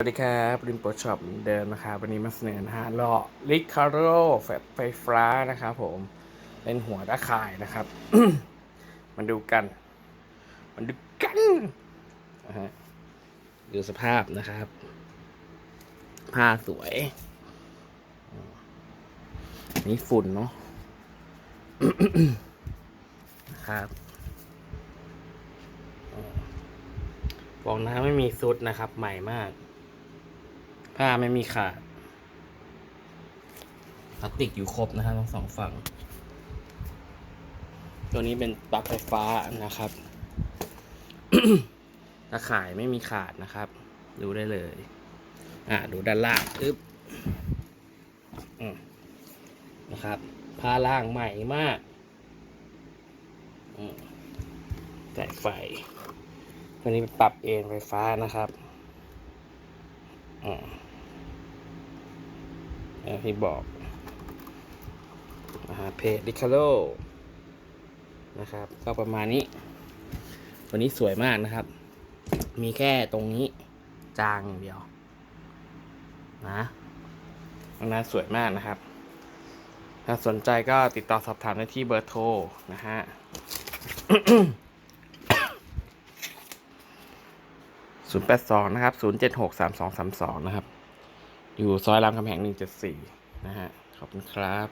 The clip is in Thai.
สวัสดีครับริมโปรช็อปเดิมนะครับวันนี้มาเสนอนะฮะล้อลิคาโรแฟไฟฟ้านะครับผมเป็นหัวตะข่ายนะครับมาดูกันมาดูกันนะฮะดูสภาพนะครับ ผ้าสวย นี่ฝุ่นเนาะนะครับฟองน้ำไม่มีซุดนะครับ ใหม่มาก ผ้าไม่มีขาดพลาสติกอยู่ครบนะครับทั้งสองฝั่ง ตัวนี้เป็นปลั๊กไฟฟ้านะครับตะข่ายไม่มีขาดนะครับ ดูได้เลย อะดูด้านล่างอึ๊บอืมนะครับผ้าล่างใหม่มากอืมใส่ไฟ ตัวนี้เป็นปรับเอนไฟฟ้านะครับ อืม อย่างที่บอกเพจดิคาโลนะครับ ก็ประมาณนี้ วันนี้สวยมากนะครับ มีแค่ตรงนี้จางเดียว นะตรงนั้นสวยมากนะครับ ถ้าสนใจก็ติดต่อสอบถามได้ที่เบอร์โทร นะฮะศูนย์แปดสองนะครับศูนย์เจ็ดหกสามสองสามสองนะครับ อยู่ซอยรามคำแหง174 นะฮะ ขอบคุณครับ